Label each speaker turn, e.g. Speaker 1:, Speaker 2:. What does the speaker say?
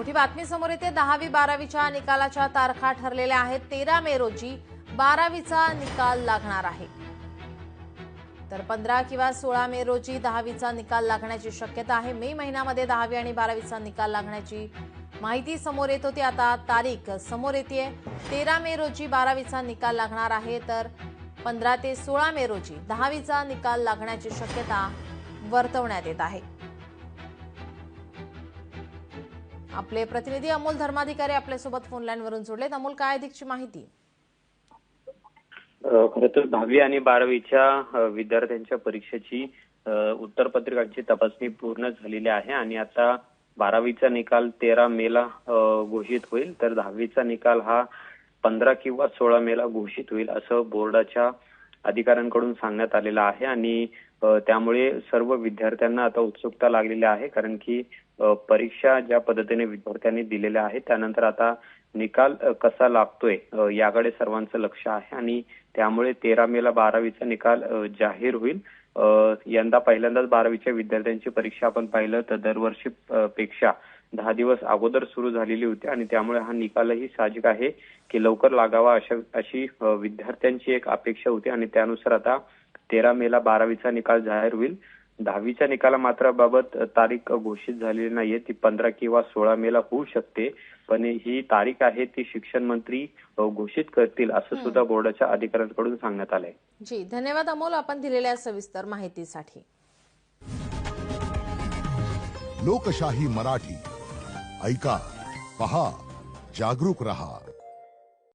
Speaker 1: मोठी बातमी समोर येते. दहावी बारावीच्या निकालाच्या तारखा ठरलेल्या आहेत. तेरा मे रोजी बारावीचा निकाल लागणार आहे. तर पंधरा किंवा सोळा मे रोजी दहावीचा निकाल लागण्याची शक्यता आहे. मे महिन्यामध्ये दहावी आणि बारावीचा निकाल लागण्याची माहिती समोर येत होती. आता तारीख समोर येते तेरा मे रोजी बारावीचा निकाल लागणार आहे. तर पंधरा ते सोळा मे रोजी दहावीचा निकाल लागण्याची शक्यता वर्तवण्यात येत आहे. आपले प्रतिनिधी अमोल धर्माधिकारी आपल्यासोबत फोन लाईनवरून जोडलेत. अमोल काय अधिकची माहिती?
Speaker 2: खर तर दहावी आणि बारावीच्या विद्यार्थ्यांच्या परीक्षेची उत्तर उत्तरपत्रिकांची तपासणी पूर्ण झालेली आहे आणि आता बारावीचा निकाल तेरा मेला घोषित होईल. तर दहावीचा निकाल हा पंधरा किंवा सोळा मेला घोषित होईल असं बोर्डाच्या अधिकाऱ्यांकडून सांगण्यात आलेलं आहे. आणि त्यामुळे सर्व विद्यार्थ्यांना आता उत्सुकता लागलेली आहे कारण की परीक्षा ज्या पद्धतीने विद्यार्थ्यांनी दिलेल्या आहेत त्यानंतर आता निकाल कसा लागतोय याकडे सर्वांचं लक्ष आहे आणि त्यामुळे तेरा मेला बारावीचा निकाल जाहीर होईल. यंदा पहिल्यांदाच बारावीच्या विद्यार्थ्यांची परीक्षा आपण पाहिलं तर दरवर्षी पेक्षा दहा दिवस अगोदर सुरू झालेली होती आणि त्यामुळे हा निकालही साहजिक आहे की लवकर लागावा अशा अशी विद्यार्थ्यांची एक अपेक्षा होती आणि त्यानुसार आता तेरा मेला बारावीचा निकाल जाहीर होईल. दहावीच्या निकाला मात्र बाबत तारीख घोषित झालेली नाहीये. ती पंधरा किंवा सोळा मेला होऊ शकते. पण ही तारीख आहे ती शिक्षण मंत्री घोषित करतील असं सुद्धा बोर्डाच्या अधिकाऱ्यांकडून सांगण्यात आलंय.
Speaker 1: जी धन्यवाद अमोल. आपण दिलेल्या सविस्तर माहितीसाठी.
Speaker 3: लोकशाही मराठी. ऐका पहा जागरूक रहा.